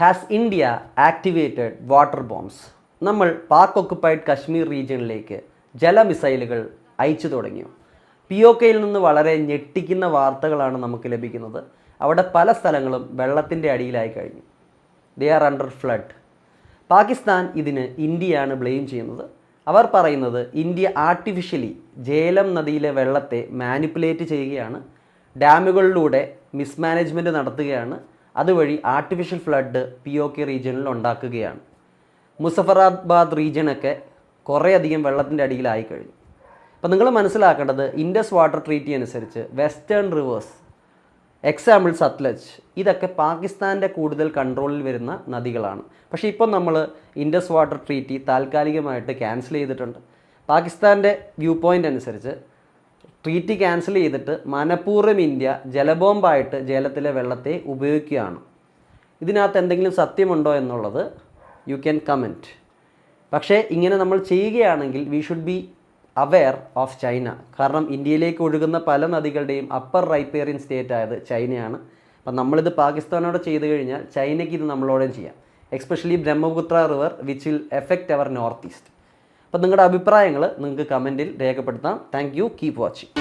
Has India activated water bombs നമ്മൾ Pak occupied Kashmir റീജിയണിലേക്ക് ജല മിസൈലുകൾ അയച്ചു തുടങ്ങിയോ? പി ഒ കെയിൽ നിന്ന് വളരെ ഞെട്ടിക്കുന്ന വാർത്തകളാണ് നമുക്ക് ലഭിക്കുന്നത്. അവിടെ പല സ്ഥലങ്ങളും വെള്ളത്തിന്റെ അടിയിലായി കഴിഞ്ഞു. They are under flood Pakistan ഇതിന് ഇന്ത്യയാണ് ബ്ലെയിം ചെയ്യുന്നത്. അവർ പറയുന്നത് ഇന്ത്യ ആർട്ടിഫിഷ്യലി ജേലം നദിയിലെ വെള്ളത്തെ മാനിപ്പുലേറ്റ് ചെയ്യുകയാണ്. ഡാമുകളിലൂടെ മിസ്മാനേജ്മെന്റ് നടത്തുകയാണ്. അതുവഴി artificial flood P O K റീജിയനിൽ ഉണ്ടാക്കുകയാണ്. മുസഫറാബാദ് റീജിയനൊക്കെ കുറേയധികം വെള്ളത്തിന്റെ അടിയിലായി കഴിഞ്ഞു. അപ്പോൾ നിങ്ങൾ മനസ്സിലാക്കേണ്ടത് ഇൻഡസ് വാട്ടർ ട്രീറ്റി അനുസരിച്ച് വെസ്റ്റേൺ റിവേഴ്സ് എക്സാമ്പിൾ സത്ലജ് ഇതൊക്കെ പാകിസ്ഥാന്റെ കൂടുതൽ കൺട്രോളിൽ വരുന്ന നദികളാണ്. പക്ഷേ ഇപ്പം നമ്മൾ ഇൻഡസ് വാട്ടർ ട്രീറ്റി താൽക്കാലികമായിട്ട് ക്യാൻസൽ ചെയ്തിട്ടുണ്ട്. പാകിസ്ഥാന്റെ വ്യൂ പോയിന്റ് അനുസരിച്ച് ട്രീറ്റി ക്യാൻസൽ ചെയ്തിട്ട് മനഃപൂർവം ഇന്ത്യ ജലബോംബായിട്ട് ജലത്തിലെ വെള്ളത്തെ ഉപയോഗിക്കുകയാണ്. ഇതിനകത്ത് എന്തെങ്കിലും സത്യമുണ്ടോ എന്നുള്ളത് യു ക്യാൻ കമന്റ് പക്ഷേ ഇങ്ങനെ നമ്മൾ ചെയ്യുകയാണെങ്കിൽ we should be aware of China കാരണം ഇന്ത്യയിലേക്ക് ഒഴുകുന്ന പല നദികളുടെയും അപ്പർ റൈപ്പേറിയൻ സ്റ്റേറ്റ് ആയത് ചൈനയാണ്. അപ്പം നമ്മളിത് പാകിസ്ഥാനോട് ചെയ്തു കഴിഞ്ഞാൽ ചൈനയ്ക്ക് ഇത് നമ്മളോടും ചെയ്യാം. Especially Brahmaputra river which will effect our north east അപ്പം നിങ്ങളുടെ അഭിപ്രായങ്ങൾ നിങ്ങൾക്ക് കമന്റിൽ രേഖപ്പെടുത്താം. Thank you keep watching